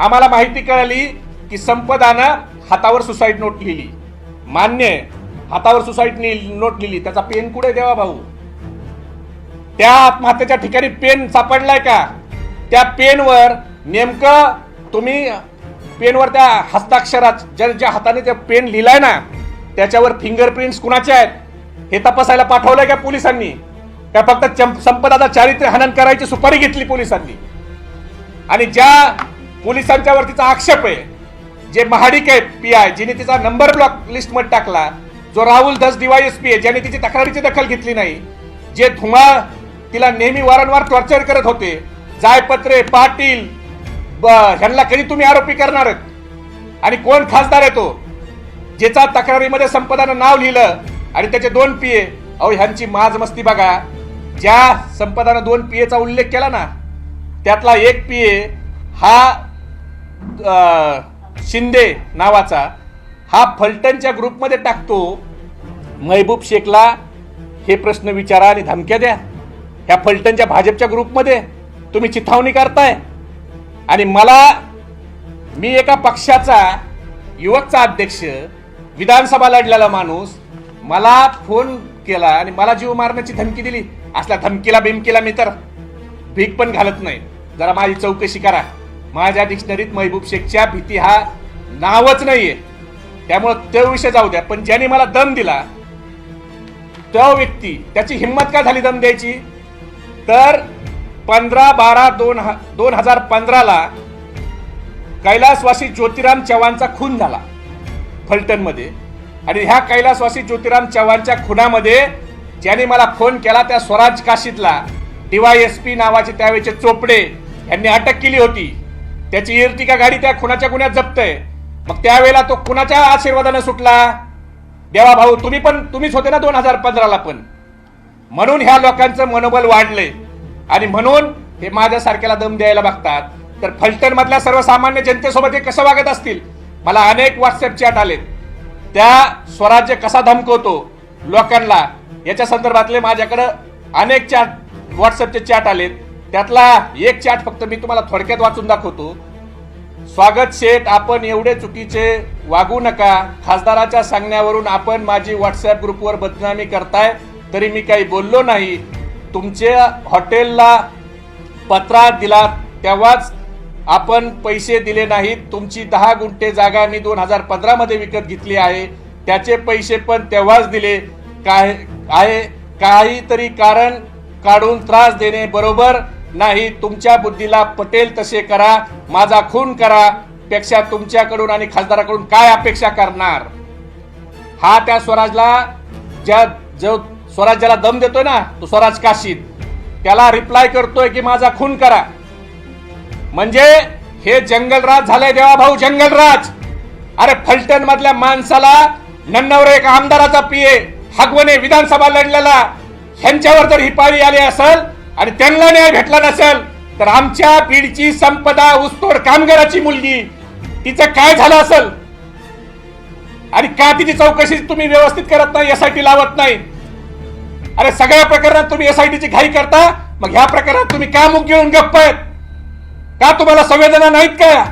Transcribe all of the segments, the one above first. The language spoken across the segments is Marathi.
आम्हाला माहिती कळाली की संपदानं हातावर सुसाईड नोट लिहिली. मान्य हातावर सुसाईड नोट लिहिली. त्याचा पेन कुठे देवा भाऊ? त्या आत्महत्येच्या ठिकाणी पेन सापडलाय का? त्या पेनवर नेमकं तुम्ही पेनवर त्या हस्ताक्षरात ज्या ज्या हाताने ते पेन लिहिलाय ना त्याच्यावर फिंगरप्रिंट्स कुणाचे आहेत? हे तपासायला पाठवलंय का पोलिसांनी? का फक्त चंप- संपदाचा चारित्र्य हनन करायची सुपारी घेतली पोलिसांनी? आणि ज्या पोलिसांच्या वरतीचा आक्षेप आहे. जे महाडिक आहे पी आय जिने तिचा नंबर ब्लॉक लिस्टमध्ये टाकला. जो राहुल धस डीवायएसपी आहे ज्याने तिची तक्रारीची दखल घेतली नाही. जे धुमाळ तिला नेहमी वारंवार टॉर्चर करत होते. जायपत्रे पाटील ब- ह्यांना कधी तुम्ही आरोपी करणार आणि कोण खासदार आहे तो? ज्याचा तक्रारीमध्ये संपदानं नाव लिहिलं आणि त्याचे दोन पीए अहो ह्यांची माज मस्ती बघा. ज्या संपदानं दोन पीएचा उल्लेख केला ना त्यातला एक पीए हा शिंदे नावाचा हा फलटणच्या ग्रुपमध्ये टाकतो. महबूब शेखला हे प्रश्न विचारा आणि धमक्या द्या. ह्या फलटणच्या भाजपच्या ग्रुपमध्ये तुम्ही चिथावणी करताय. आणि मला मी एका पक्षाचा युवकचा अध्यक्ष विधानसभा लढलेला माणूस मला फोन केला आणि मला जीव मारण्याची धमकी दिली. असल्या धमकीला बिमकीला मी तर भीक पण घालत नाही. जरा माझी चौकशी करा. माझ्या डिक्शनरीत महबूब शेखच्या भीती हा नावच नाहीये. त्यामुळं तो विषय जाऊ द्या. पण ज्याने मला दम दिला तो व्यक्ती त्याची हिंमत का झाली दम द्यायची? तर पंधरा बारा दोन ह- दोन हजार पंधराला कैलासवासी ज्योतिराम चव्हाणचा खून झाला फलटणमध्ये. आणि ह्या कैलासवासी ज्योतिराम चव्हाणच्या खुनामध्ये ज्याने मला फोन केला त्या स्वराज काशीतला डीवायएसपी नावाचे त्यावेळेचे चोपडे यांनी अटक केली होती. त्याची इर्टिका गाडी त्या खुनाच्या गुन्ह्यात जप्त आहे मग त्यावेळेला तो कुणाच्या आशीर्वादानं सुटला. देवा भाऊ तुम्ही पण तुम्हीच होते ना दोन हजार पंधराला पण. म्हणून ह्या लोकांचं मनोबल वाढलंय. आणि म्हणून हे माझ्यासारख्याला दम द्यायला बघतात. तर फलटण मधल्या सर्वसामान्य जनतेसोबत हे कसं वागत असतील? मला अनेक व्हॉट्सअप चॅट आलेत. त्या स्वराज्य कसा धमकवतो? लोकांना. याच्या संदर्भातले माझ्याकडं अनेक चॅट व्हॉट्सअपचे चॅट आलेत. त्यातला एक चॅट फक्त मी तुम्हाला थोडक्यात वाचून दाखवतो. स्वागत शेठ आपण एवढे चुकीचे वागू नका. खासदाराच्या सांगण्यावरून आपण माझी व्हॉट्सअप ग्रुपवर बदनामी करताय तरी मी काही बोललो नाही. तुमच्या हॉटेलला पत्रा दिला तेव्हाच आपण पैसे दिले नाहीत. तुमची दहा गुंठे जागा मी दोन हजार पंधरामध्ये विकत घेतली आहे. त्याचे पैसे पण तेव्हाच दिले. काय आहे काहीतरी कारण काढून त्रास देणे बरोबर. नाही तुमच्या बुद्धीला पटेल तसे करा माझा खून करा पेक्षा तुमच्याकडून आणि खासदाराकडून काय अपेक्षा करणार? हा त्या स्वराजला ज्या जो स्वराज ज्याला दम देतोय ना तो स्वराज काशीत त्याला रिप्लाय करतोय की माझा खून करा. म्हणजे हे जंगलराज झालंय देवा भाऊ जंगलराज! अरे फलटण मधल्या माणसाला नन्नवर एक आमदाराचा पिये हगवणे विधानसभा लढलेला ह्यांच्यावर जर ही पाळी आली असेल आणि त्यांना न्याय भेटला नसेल तर आमच्या पिढीची संपदा ऊसतोड कामगाराची मुलगी तिचं काय झालं असेल? आणि का तिची चौकशी तुम्ही व्यवस्थित करत नाही एसआयटी लावत नाही? अरे सगळ्या प्रकरणात तुम्ही एसआयटीची घाई करता मग ह्या प्रकरणात तुम्ही का मुख घेऊन गप्प आहेत? का तुम्हाला संवेदना नाहीत का?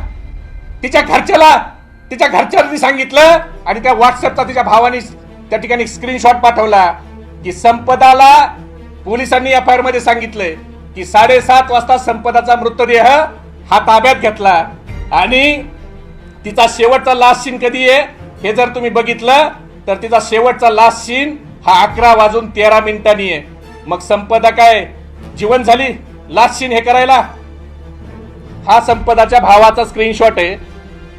तिच्या घरच्याला तिच्या घरच्यांनी सांगितलं आणि त्या व्हॉट्सअपचा तिच्या भावाने त्या ठिकाणी स्क्रीनशॉट पाठवला की संपदाला पोलिसांनी एफ आय आरमध्ये सांगितलंय की साडेसात वाजता संपदाचा मृतदेह हा ताब्यात घेतला. आणि तिचा शेवटचा लास्ट सीन कधी आहे हे जर तुम्ही बघितलं तर तिचा शेवटचा लास्ट सीन हा अकरा वाजून तेरा मिनिटांनी आहे. मग संपदा काय? जीवन झाली? लास्ट सीन हे करायला? हा संपदाच्या भावाचा स्क्रीनशॉट आहे.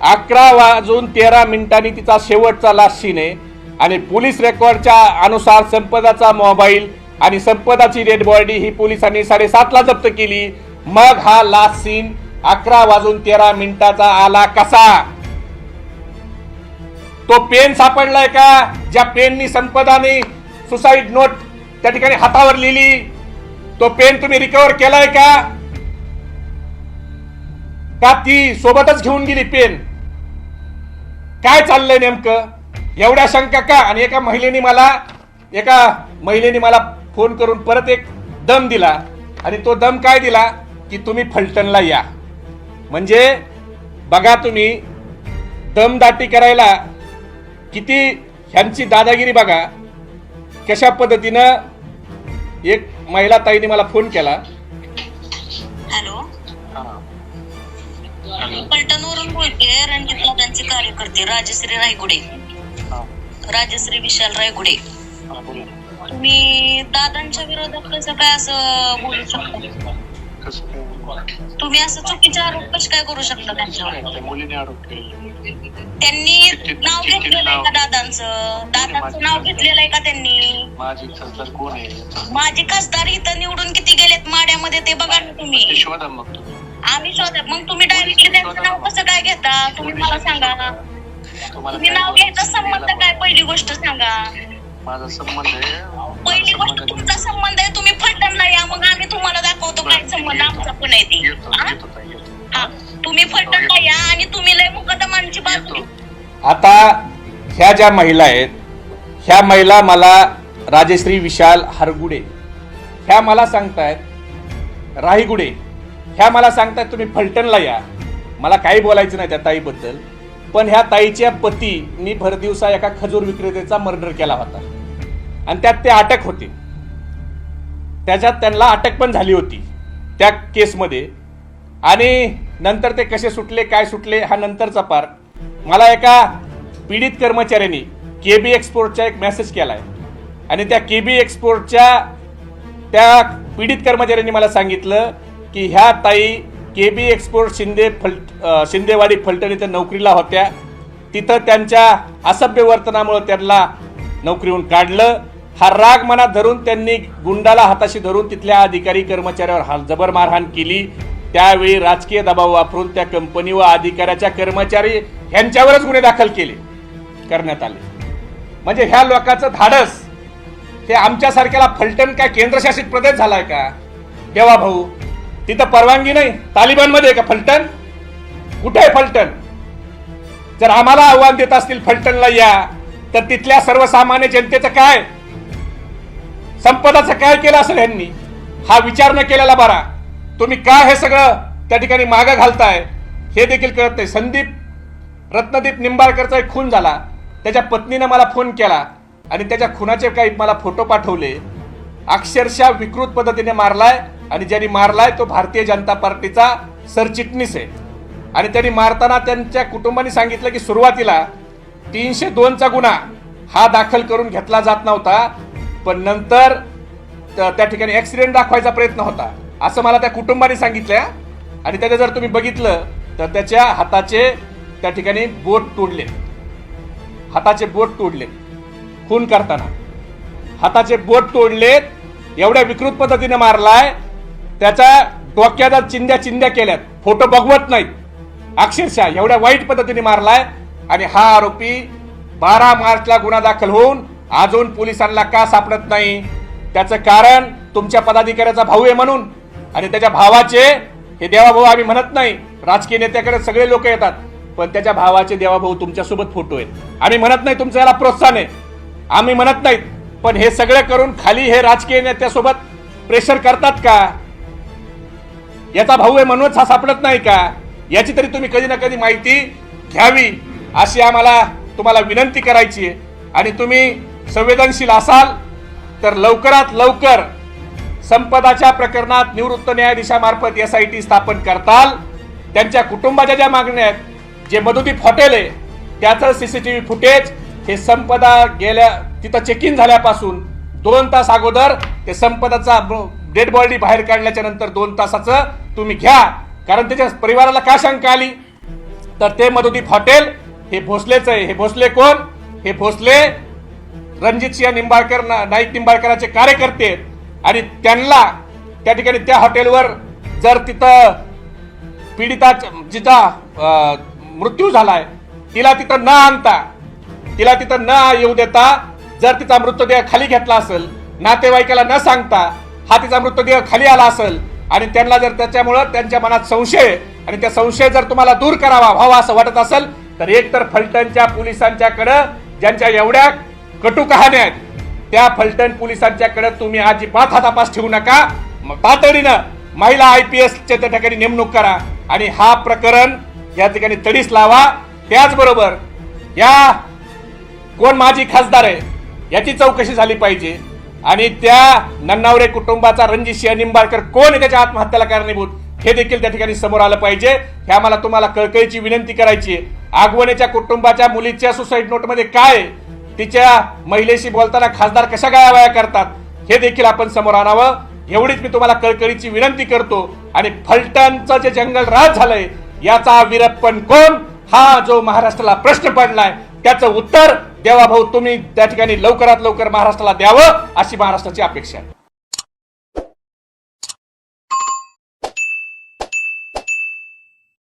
अकरा वाजून तेरा मिनिटांनी तिचा शेवटचा लास्ट सीन आहे. आणि पोलीस रेकॉर्डच्या अनुसार संपदाचा मोबाईल आणि संपदाची डेड बॉडी ही पोलिसांनी साडेसातला जप्त केली. मग हा लास्ट सीन अकरा वाजून तेरा मिनिटाचा आला कसा? तो पेन सापडलाय का? ज्या पेननी संपदाने सुसाईड नोट त्या ठिकाणी हातावर लिहिली तो पेन तुम्ही रिकवर केलाय का? का ती सोबतच घेऊन गेली पेन? काय चाललंय नेमकं? एवढ्या शंका का? आणि एका महिलेने मला एका महिलेने मला फोन करून परत एक दम दिला आणि तो दम काय दिला? की तुम्ही फलटणला या. म्हणजे बघा तुम्ही दमदाटी करायला किती ह्यांची दादागिरी बघा. कशा पद्धतीनं एक महिला ताईने मला फोन केला. हॅलो. मी पलटणवरून बोलते रणजित दादांचे कार्यकर्ते राजश्री रायगुडे. राजश्री विशाल रायगुडे. तुम्ही दादांच्या विरोधात कसं काय असं बोलू शकता? तुम्ही असं चुकीचे आरोप कसे काय करू शकता त्यांच्यावर? मुलीने आरोप केले. त्यांनी नाव घेतलेलं आहे का दादांचं? दादांचं नाव घेतलेलं आहे का त्यांनी? माझी खासदार कोण आहे? माझे खासदार इथं निवडून किती गेलेत माड्यामध्ये ते बघा ना तुम्ही. शोधा मग तुम्ही. आम्ही शोधत मग तुम्ही डायरेक्टली त्यांचं नाव कसं काय घेता? तुम्ही मला सांगा. तुम्ही नाव घ्यायचा संबंध काय पहिली गोष्ट सांगा. माझा संबंध आहे पहिली गोष्ट तुमचा संबंध आहे तुम्ही फलटणला या मग आम्ही तुम्हाला दाखवतो काय संबंध आमचा पण आहे ती. हा? हा. तुम्ही फलटणला या आणि तुम्ही लय मुकदमांची बाजू आता ह्या ज्या महिला आहेत ह्या महिला मला राजश्री विशाल हरगुडे. ह्या मला सांगतायत राहीगुडे ह्या मला सांगतायत तुम्ही फलटणला या. मला काही बोलायचं नाही त्या ताईबद्दल. पण ह्या ताईच्या पतीनी भरदिवसा एका खजूर विक्रेत्याचा मर्डर केला होता. आणि त्यात ते अटक होते. त्याच्यात त्यांना अटक पण झाली होती त्या केसमध्ये. आणि नंतर ते कसे सुटले काय सुटले हा नंतरचा पार. मला एका पीडित कर्मचाऱ्यांनी के बी एक्सपोर्टचा एक मेसेज केला आहे आणि त्या के बी एक्सपोर्टच्या त्या पीडित कर्मचाऱ्यांनी मला सांगितलं की ह्या ताई के बी एक्सपोर्ट शिंदे फल शिंदेवाडी फलटण इथं नोकरीला होत्या. तिथं त्यांच्या असभ्य वर्तनामुळे त्यांना नोकरीहून काढलं. हा राग मनात धरून त्यांनी गुंडाला हाताशी धरून तिथल्या अधिकारी कर्मचाऱ्यावर हाल जबर मारहाण केली. त्यावेळी राजकीय दबाव वापरून त्या कंपनी व अधिकाऱ्याच्या कर्मचारी ह्यांच्यावरच गुन्हे दाखल केले करण्यात आले. म्हणजे ह्या लोकांचं धाडस हे आमच्यासारख्याला फलटण काय केंद्रशासित प्रदेश झालाय का? देवा भाऊ तिथं परवानगी नाही? तालिबानमध्ये आहे का फलटण? कुठे आहे फलटण? जर आम्हाला आव्हान देत असतील फलटणला या तर तिथल्या सर्वसामान्य जनतेचं काय? संपदाचं काय केलं असेल यांनी हा विचार न केलेला बरा. तुम्ही काय हे सगळं त्या ठिकाणी मागं घालताय? हे देखील कळत नाही. संदीप रत्नदीप निंबाळकरचा एक खून झाला. त्याच्या पत्नीनं मला फोन केला आणि त्याच्या खुनाचे काही मला फोटो पाठवले. अक्षरशः विकृत पद्धतीने मारलाय आणि ज्यांनी मारलाय तो भारतीय जनता पार्टीचा सरचिटणीस आहे. आणि त्यांनी मारताना त्यांच्या कुटुंबाने सांगितलं की सुरुवातीला तीनशे दोनचा गुन्हा हा दाखल करून घेतला जात नव्हता. पण नंतर त्या ठिकाणी ऍक्सिडेंट दाखवायचा प्रयत्न होता. असं मला त्या कुटुंबाने सांगितलं आणि त्याचं जर तुम्ही बघितलं तर त्याच्या हाताचे त्या ठिकाणी बोट तोडले. हाताचे बोट तोडले खून करताना. हाताचे बोट तोडलेत एवढ्या विकृत पद्धतीने मारलाय त्याच्या डोक्याला चिंध्या चिंध्या केल्यात. फोटो बघवत नाहीत. अक्षरशः एवढ्या वाईट पद्धतीने मारलाय आणि हा आरोपी बारा मार्चला गुन्हा दाखल होऊन अजून पोलिसांना का सापडत नाही? त्याचं कारण तुमच्या पदाधिकाऱ्याचा भाऊ आहे म्हणून. आणि त्याच्या भावाचे हे देवाभाऊ आम्ही म्हणत नाही. राजकीय नेत्याकडे सगळे लोक येतात. पण त्याच्या भावाचे देवाभाऊ तुमच्यासोबत फोटो आहेत. आम्ही म्हणत नाही तुमचं याला प्रोत्साहन आहे. आम्ही म्हणत नाहीत. पण हे सगळं करून खाली हे राजकीय नेत्यासोबत प्रेशर करतात का? याचा भाऊ आहे म्हणूनच हा सापडत नाही का? याची तरी तुम्ही कधी ना कधी माहिती घ्यावी. अशी आम्हाला तुम्हाला विनंती करायची आहे. आणि तुम्ही संवेदनशील असाल तर लवकरात लवकर संपदाच्या प्रकरणात निवृत्त न्यायाधीशामार्फत एस आय टी स्थापन करताल. त्यांच्या कुटुंबाच्या ज्या मागण्या आहेत जे मदुदीप हॉटेल आहे त्याचं C C T V footage हे संपदा गेल्या तिथं चेक इन झाल्यापासून दोन तास अगोदर ते संपदाचा डेड बॉडी बाहेर काढल्याच्या नंतर दोन तासाचं तुम्ही घ्या. कारण त्याच्या परिवाराला का शंका आली? तर ते मदुदीप हॉटेल हे भोसलेचं आहे. हे भोसले कोण? हे भोसले रणजित सिंह निंबाळकर नाईक निंबाळकरांचे कार्यकर्ते आहेत. आणि त्यांना त्या ठिकाणी त्या हॉटेलवर जर तिथं पीडिता जिचा मृत्यू झालाय तिला तिथं न आणता तिला तिथं न येऊ देता जर तिचा मृतदेह खाली घेतला असेल नातेवाईकाला न सांगता हा तिचा मृतदेह खाली आला असेल आणि त्यांना जर त्याच्यामुळं त्यांच्या मनात संशय आणि त्या संशय जर तुम्हाला दूर करावा व्हावा असं वाटत असेल तर एक तर फलटणच्या पोलिसांच्याकडं ज्यांच्या एवढ्या कटू कहाण्या आहेत. त्या फलटण पोलिसांच्याकडे तुम्ही अजिबात हा तपास ठेवू नका. मग तातडीनं महिला आय पी एसच्या त्या ठिकाणी नेमणूक करा आणि हा प्रकरण या ठिकाणी तडीस लावा. त्याचबरोबर या कोण माझी खासदार आहे याची चौकशी झाली पाहिजे. आणि त्या नन्नावरे कुटुंबाचा रणजित सिंह निंबाळकर कोण आहे त्याच्या आत्महत्याला कारणीभूत हे देखील त्या ठिकाणी समोर आलं पाहिजे. हे आम्हाला तुम्हाला कळकळीची विनंती करायची आहे. आगवणीच्या कुटुंबाच्या मुलीच्या सुसाईड नोटमध्ये काय तिच्या महिलेशी बोलताना खासदार कशा गायावाया करतात हे देखील आपण समोर आणावं. एवढीच मी तुम्हाला कळकळीची विनंती करतो. आणि फलटणचं जे जंगल राज झालंय याचा वीरप्पन कोण? हा जो महाराष्ट्राला प्रश्न पडलाय त्याचं उत्तर देवा भाऊ तुम्ही त्या ठिकाणी लवकरात लवकर महाराष्ट्राला द्यावं अशी महाराष्ट्राची अपेक्षा आहे.